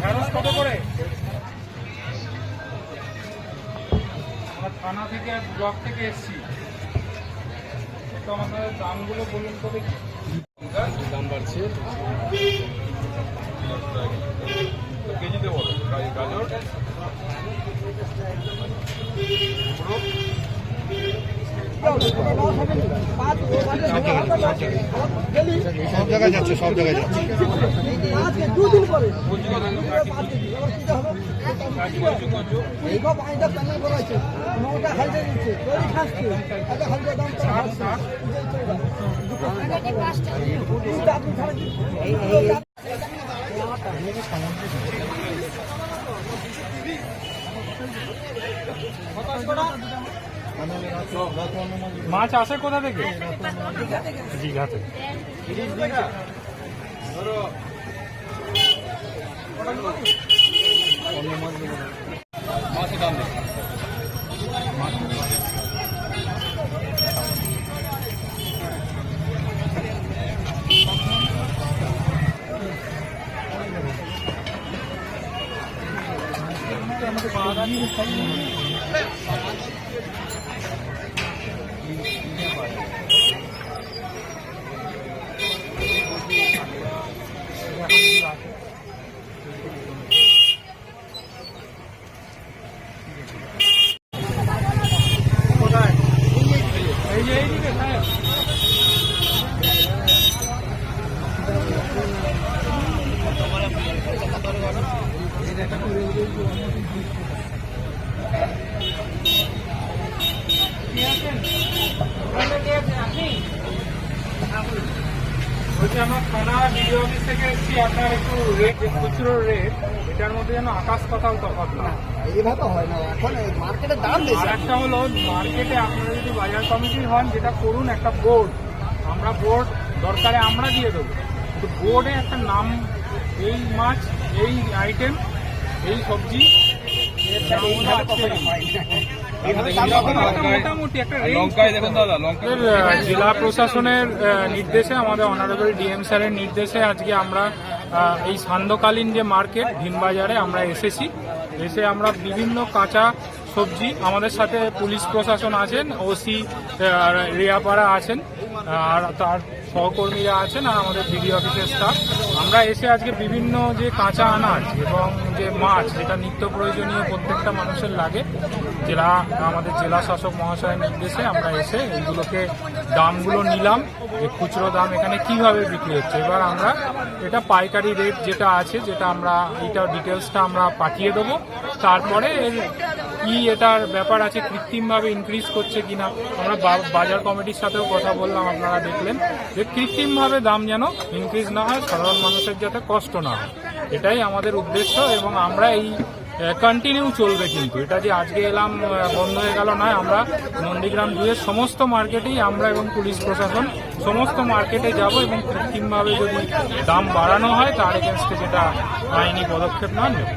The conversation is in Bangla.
ঢেঁড়স কত করে? থানা থেকে, ব্লক থেকে এসছি। তো আমাদের দামগুলো বলুন তো দেখি। দাম বাড়ছে। কেজিতে বলো, গাজর? সব জায়গায় যাচ্ছে সব জায়গায় যাচ্ছে দুদিন পরে কচু কত মাছ আসে কোথা থেকে? দীঘা থেকে মাছের দাম দেখো কোথায় এই যে এইদিকে সাহেব বলছি আমরা থানা বিডিও অফিস থেকে এসেছি আপনার একটু রেট খুচরো রেট এটার মধ্যে যেন আকাশ কথাও তফাৎ না। এইভাবে হয় না। এখন মার্কেটের দাম আর একটা হলো মার্কেটে আপনারা যদি বাজার কমিটির হন যেটা করুন একটা বোর্ড আমরা বোর্ড দরকারে আমরা দিয়ে দেবো। তো বোর্ডে একটা নাম এই মাছ এই আইটেম এই সবজি জেলা প্রশাসনের নির্দেশে আমাদের অনারেবল ডিএম স্যারের নির্দেশে আজকে আমরা এই সান্ধ্যকালীন যে মার্কেট ভিনবাজারে আমরা এসেছি। এসে আমরা বিভিন্ন কাঁচা সবজি। আমাদের সাথে পুলিশ প্রশাসন আছেন, ওসি রিয়াপাড়া আছেন, আর তার সহকর্মীরা আছেন, আর আমাদের বিডি অফিসের স্টাফ আমরা এসে আজকে বিভিন্ন যে কাঁচা আনাজ এবং যে মাছ, যেটা নিত্য প্রয়োজনীয় প্রত্যেকটা মানুষের লাগে, জেলা, আমাদের জেলা শাসক মহাশয়ের নির্দেশে আমরা এসে এইগুলোকে, দামগুলো নিলাম, যে খুচরো দাম এখানে কীভাবে বিক্রি হচ্ছে। এবার আমরা এটা পাইকারি রেট যেটা আছে, যেটা আমরা এইটা ডিটেলসটা আমরা পাঠিয়ে দেবো। তারপরে কি এটার ব্যাপার আছে, কৃত্রিমভাবে ইনক্রিজ করছে কিনা, আমরা বাজার কমিটির সাথেও কথা বললাম, আপনারা দেখলেন যে কৃত্রিমভাবে দাম যেন ইনক্রিজ না হয়, সাধারণ মানুষের যাতে কষ্ট না হয়। এটাই আমাদের উদ্দেশ্য এবং আমরা এই কন্টিনিউ চলবে কিন্তু। এটা যে আজকে এলাম বন্ধ হয়ে গেল নয়, আমরা নন্দীগ্রাম দুয়ের সমস্ত মার্কেটেই আমরা এবং পুলিশ প্রশাসন সমস্ত মার্কেটে যাব এবং কৃত্রিমভাবে যদি দাম বাড়ানো হয়, তার এগেনস্টে যেটা আইনি পদক্ষেপ নেব